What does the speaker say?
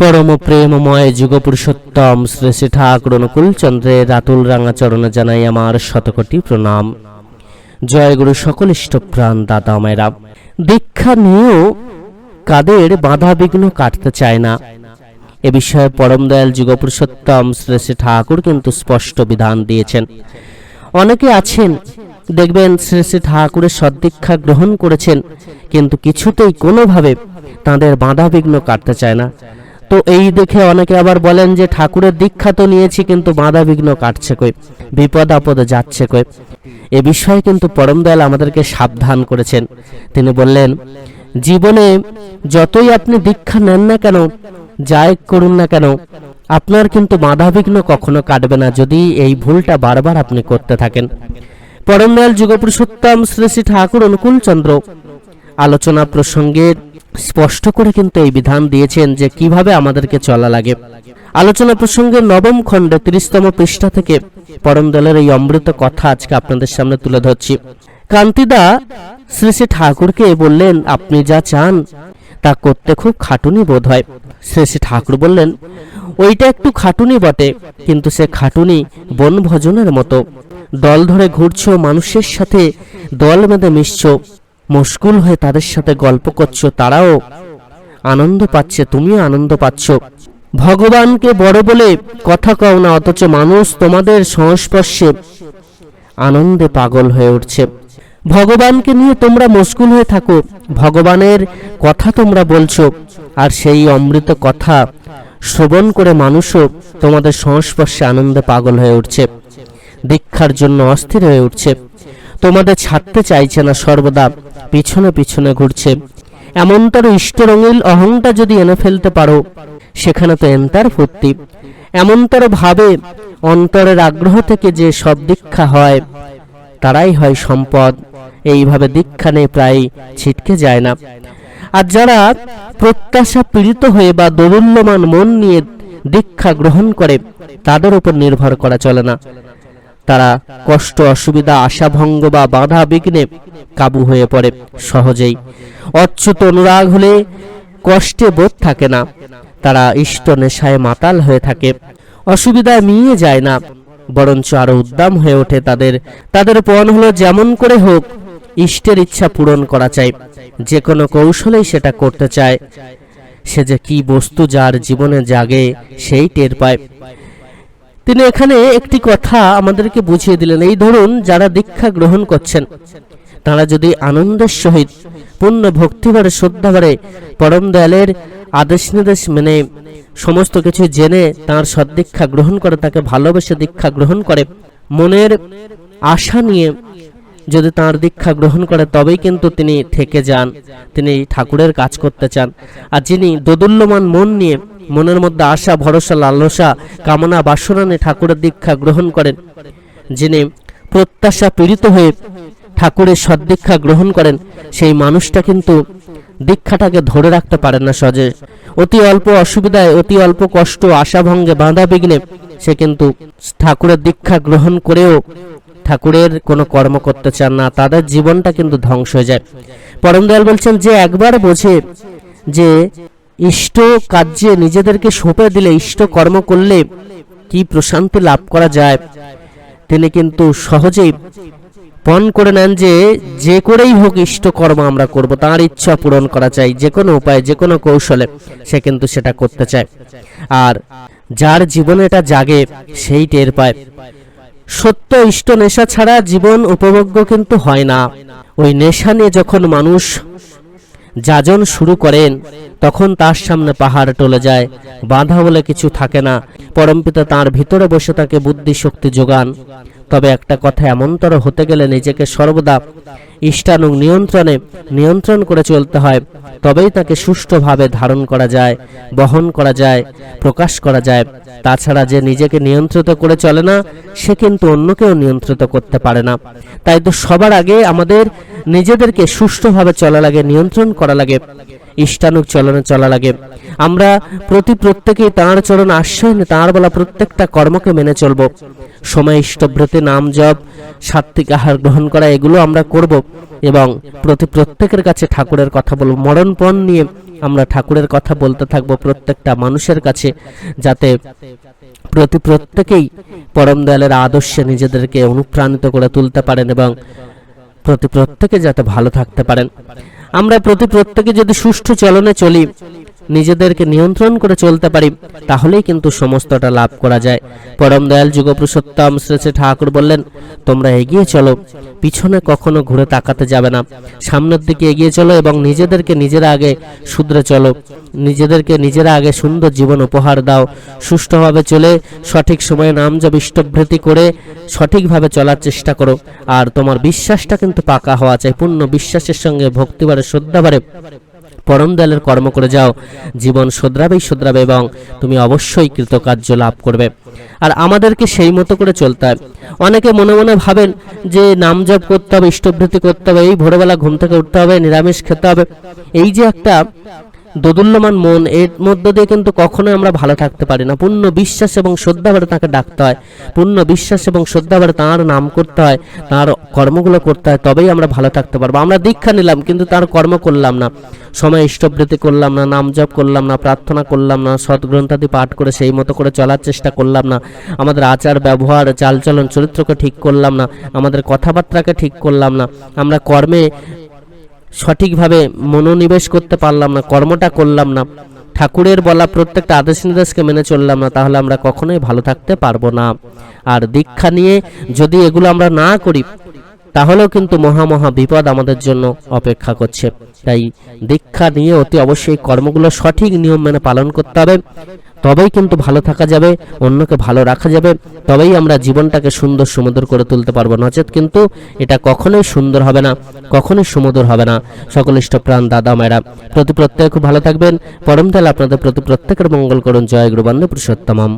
পরম প্রেমময় যুগপুরুষোত্তম শ্রী ঠাকুর অনুকূল চন্দ্রের রাতুল রাঙা চরণে জানাই আমার শতকোটি প্রণাম। জয় গুরু সকল ইষ্টপ্রাণ দাদা মায়েরা। দীক্ষা নিয়েও কাদের বাধা বিঘ্ন কাটতে চায় না। এ বিষয়ে পরম দয়াল যুগপুরুষোত্তম শ্রী ঠাকুর কিন্তু স্পষ্ট বিধান দিয়েছেন। অনেকে আছেন, দেখবেন শ্রী ঠাকুরের সদ্দীক্ষা গ্রহণ করেছেন, কিন্তু কিছুতেই কোনোভাবে তাদের বাধা বিঘ্ন কাটতে চায় না। তো এই দেখে অনেকে আবার বলেন যে ঠাকুরের দীক্ষা তো নিয়েছি, কিন্তু বাধা বিঘ্ন কাটছে কই? বিপদ আপদে যাচ্ছে কই? এ বিষয়ে কিন্তু পরম দয়াল আমাদেরকে সাবধান করেছেন। তিনি বললেন, জীবনে যতই আপনি দীক্ষা নেন না কেন, যাই করুন না কেন, আপনার কিন্তু বাধাবিঘ্ন কখনো কাটবে না যদি এই ভুলটা বারবার আপনি করতে থাকেন। পরম দয়াল যুগপুরুষোত্তম শ্রী শ্রী ঠাকুর অনুকূল চন্দ্র আলোচনা প্রসঙ্গে স্পষ্ট করে কিন্তু এই বিধান দিয়েছেন যে কীভাবে আমাদেরকে চলা লাগে। আলোচনা প্রসঙ্গে নবম খণ্ডে তিরিশতম পৃষ্ঠা থেকে পরম দলের এই অমৃত কথা আজকে আপনাদের সামনে তুলে ধরছি। কান্তিদা শ্রী শ্রী ঠাকুরকে বললেন, আপনি যা চান তা করতে খুব খাটুনি বোধ হয়। শ্রী শ্রী ঠাকুর বললেন, ওইটা একটু খাটুনি বটে, কিন্তু সে খাটুনি বনভোজনের মতো। দল ধরে ঘুরছ, মানুষের সাথে দল বেঁধে মিশছো মুশকুল হয়ে তাদের সাথে গল্প করছ, তারাও আনন্দ পাচ্ছে, তুমিও আনন্দ পাচ্ছ। ভগবানকে বড় বলে কথা কও না, অথচ মানুষ তোমাদের সংস্পর্শে আনন্দে পাগল হয়ে উঠছে। ভগবানকে নিয়ে তোমরা মুশকুল হয়ে থাকো, ভগবানের কথা তোমরা বলছো, আর সেই অমৃত কথা শ্রবণ করে মানুষও তোমাদের সংস্পর্শে আনন্দে পাগল হয়ে উঠছে, দীক্ষার জন্য অস্থির হয়ে উঠছে। তোমাদের ছাড়তে চাইছে না সর্বদা। পিছনে পিছনে ঘুরছে। এমনতর ইষ্টরঙিল অহংটা যদি এনে ফেলতে পারো, সেখানে তো এন্তার ফুর্তি। এমনতর ভাবে অন্তরের আগ্রহ থেকে যে সব দীক্ষা হয়, তারাই হয় সম্পদ। এইভাবে দীক্ষা নিয়ে প্রায় ছিটকে যায় না। আর যারা প্রত্যাশা পীড়িত হয়ে বা দোদুল্যমান মন নিয়ে দীক্ষা গ্রহণ করে, তাদের উপর নির্ভর করা চলে না। তারা কষ্ট, অসুবিধা, আশাভঙ্গ বা বাধা বিঘ্নে কাবু হয়ে পড়ে সহজেই। অচ্যুত অনুরাগ হলে কষ্টে বোধ থাকে না। তারা ইষ্ট নেশায় মাতাল হয়ে থাকে। অসুবিধায় মিয়ে যায় না। বরঞ্চ আরও উদ্দাম হয়ে ওঠে তাদের। তাদের পণ হলো যেমন করে হোক, ইষ্টের ইচ্ছা পূরণ করা চাই। যে কোনো কৌশলেই সেটা করতে চায়। সে যে কি বস্তু যার জীবনে জাগে, সেই টের পায়। তিনি এখানে একটি কথা আমাদেরকে বুঝিয়ে দিলেন। এই ধরুন, যারা দীক্ষা গ্রহণ করছেন, তারা যদি আনন্দের সহিত, পূর্ণ ভক্তিভরে শ্রদ্ধাভরে পরম দয়ালের আদেশ নির্দেশ মেনে সমস্ত কিছু জেনে তার সদ্দীক্ষা গ্রহণ করে, তাকে ভালোবেসে দীক্ষা গ্রহণ করে, মনের আশা নিয়ে যদি তার দীক্ষা গ্রহণ করে তবেই কিন্তু তিনি থেকে যান, তিনি ঠাকুরের কাজ করতে চান। আর যিনি দোদুল্যমান মন নিয়ে মনের মধ্যে আশা, ভরসা, লালসা, কামনা, বাসনা নিয়ে ঠাকুরের দীক্ষা গ্রহণ করেন, যিনি প্রত্যাশা পীড়িত হয়ে ঠাকুরের সদ্দীক্ষা গ্রহণ করেন, সেই মানুষটা কিন্তু দীক্ষাটাকে ধরে রাখতে পারেন না সহজে। অতি অল্প অসুবিধায়, অতি অল্প কষ্ট, আশাভঙ্গে বাঁধা বিঘ্নে সে কিন্তু ঠাকুরের দীক্ষা গ্রহণ করেও ঠাকুরের কোনো কর্ম করতে চান না, তাদের জীবনটা কিন্তু ধ্বংস হয়ে যায়। পরম দয়াল বলছেন যে, একবার বোঝে যে, ইষ্ট কার্যে নিজেদেরকে সঁপে দিলে, ইষ্ট কর্ম করলে কি প্রশান্তি লাভ করা যায়? তিনি কিন্তু সহজেই পণ করে নেন যে যে করেই হোক ইষ্ট কর্ম আমরা করব, তার ইচ্ছা পূরণ করা চাই, যে কোনো উপায়ে, যে কোনো কৌশলে সে কিন্তু সেটা করতে চায়। আর যার জীবনে এটা জাগে, সেই টের পায়। সত্য ইষ্ট নেশা ছাড়া জীবন উপভোগ্য কিন্তু হয় না। ওই নেশা নিয়ে যখন মানুষ যাজন শুরু করেন, তখন তার সামনে পাহাড় টলে যায়, বাধা বলে কিছু থাকে না। পরমপিতা তার ভিতরে বসে তাকে বুদ্ধি শক্তি যোগান তবে একটা কথা এমনতর হতে গেলে নিজেকে সর্বদা ইষ্টানুগ নিয়ন্ত্রণে নিয়ন্ত্রণ করে চলতে হয়, তবেই তাকে সুষ্ঠুভাবে ধারণ করা যায়, বহন করা যায়, প্রকাশ করা যায়। তাছাড়া যে নিজেকে নিয়ন্ত্রিত করে চলে না, সে কিন্তু অন্যকেও নিয়ন্ত্রিত করতে পারে না। তাই তো সবার আগে আমাদের নিজেদেরকে সুষ্ঠুভাবে চলা লাগে, নিয়ন্ত্রণ করা লাগে। ইষ্টানুক চলনে চলা লাগে। আমরা প্রতি প্রত্যেকেই তাঁর চরণ আশ্রয় তাঁর বলা প্রত্যেকটা কর্মকে মেনে চলব। সময় ইষ্টভৃতি নাম জপ সাত্বিক আহার গ্রহণ করা, এগুলো আমরা করব এবং প্রতি প্রত্যেকের কাছে ঠাকুরের কথা বলব। মরণপণ নিয়ে আমরা ঠাকুরের কথা বলতে থাকব প্রত্যেকটা মানুষের কাছে যাতে প্রতি প্রত্যেকেই পরম দয়ালের আদর্শে নিজেদেরকে অনুপ্রাণিত করে তুলতে পারেন এবং প্রতি প্রত্যেকে যাতে ভালো থাকতে পারেন। আমরা প্রতি প্রত্যেকে যদি সুষ্ঠু চলনে চলি নিজেদেরকে নিয়ন্ত্রণ করে চলতে পারি, তাহলেই কিন্তু সমস্তটা লাভ করা যায়। পরম দয়াল যুগপুরুষোত্তম শ্রী ঠাকুর বললেন, তোমরা এগিয়ে চলো, পিছনে কখনো ঘুরে তাকাতে যাবে না। সামনের দিকে এগিয়ে চলো এবং নিজেদেরকে নিজেরা আগে শুধরে চলো। নিজেদেরকে নিজেরা আগে সুন্দর জীবন উপহার দাও। সুষ্ঠুভাবে চলে, সঠিক সময়ে নাম জপ, ইষ্টভৃতি করে সঠিকভাবে চলার চেষ্টা করো। আর তোমার বিশ্বাসটা কিন্তু পাকা হওয়া চাই, পূর্ণ বিশ্বাসের সঙ্গে ভক্তিবারে শ্রদ্ধাবারে পরম দয়ালের কর্ম করে যাও। জীবন শোধরাবেই শোধরাবে এবং তুমি অবশ্যই কৃতকার্য লাভ করবে। আর আমাদেরকে সেই মতো করে চলতে হয়। অনেকে মনে মনে ভাবেন যে নাম জপ করতে হবে ইষ্টভৃতি করতে হবে, এই ভোরবেলা ঘুম থেকে উঠতে হবে, নিরামিষ খেতে হবে। এই যে একটা দোদুল্যমান মন, এর মধ্য দিয়ে কিন্তু কখনোই আমরা ভালো থাকতে পারি না। পূর্ণ বিশ্বাস এবং শ্রদ্ধাভাবে তাকে ডাকতে হয়। পূর্ণ বিশ্বাস এবং শ্রদ্ধাভাবে তাঁর নাম করতে হয়, তাঁর কর্মগুলো করতে হয়, তবেই আমরা ভালো থাকতে পারব। আমরা দীক্ষা নিলাম, কিন্তু তার কর্ম করলাম না। সময় ইষ্টবৃত্তি করলাম না, নাম জপ করলাম না, প্রার্থনা করলাম না, সৎগ্রন্থাদি পাঠ করে সেই মতো করে চলার চেষ্টা করলাম না। আমাদের আচার, ব্যবহার, চালচলন, চরিত্রকে ঠিক করলাম না। আমাদের কথাবার্তাকে ঠিক করলাম না। আমরা কর্মে সঠিকভাবে মনোনিবেশ করতে পারলাম না, কর্মটা করলাম না। ঠাকুরের বলা প্রত্যেকটা আদেশ নির্দেশকে মেনে চললাম না, তাহলে আমরা কখনোই ভালো থাকতে পারব না। আর দীক্ষা নিয়ে যদি এগুলো আমরা না করি, তাহলেও কিন্তু মহা মহা বিপদ আমাদের জন্য অপেক্ষা করছে। তাই দীক্ষা নিয়ে অতি অবশ্যই কর্মগুলো সঠিক নিয়ম মেনে পালন করতে হবে। তবেই কিন্তু ভালো থাকা যাবে, অন্যকে ভালো রাখা যাবে, তবেই আমরা জীবনটাকে সুন্দর সুমধুর করে তুলতে পারব। নচেত কিন্তু এটা কখনোই সুন্দর হবে না, কখনোই সুমধুর হবে না। সকলিষ্ঠ প্রাণ, দাদা, মায়েরা, প্রতি প্রত্যেক ভালো থাকবেন। পরম তাহলে আপনাদের প্রতি প্রত্যেকের মঙ্গল করুন। জয় গুরু বন্দে পুরুষোত্তমম।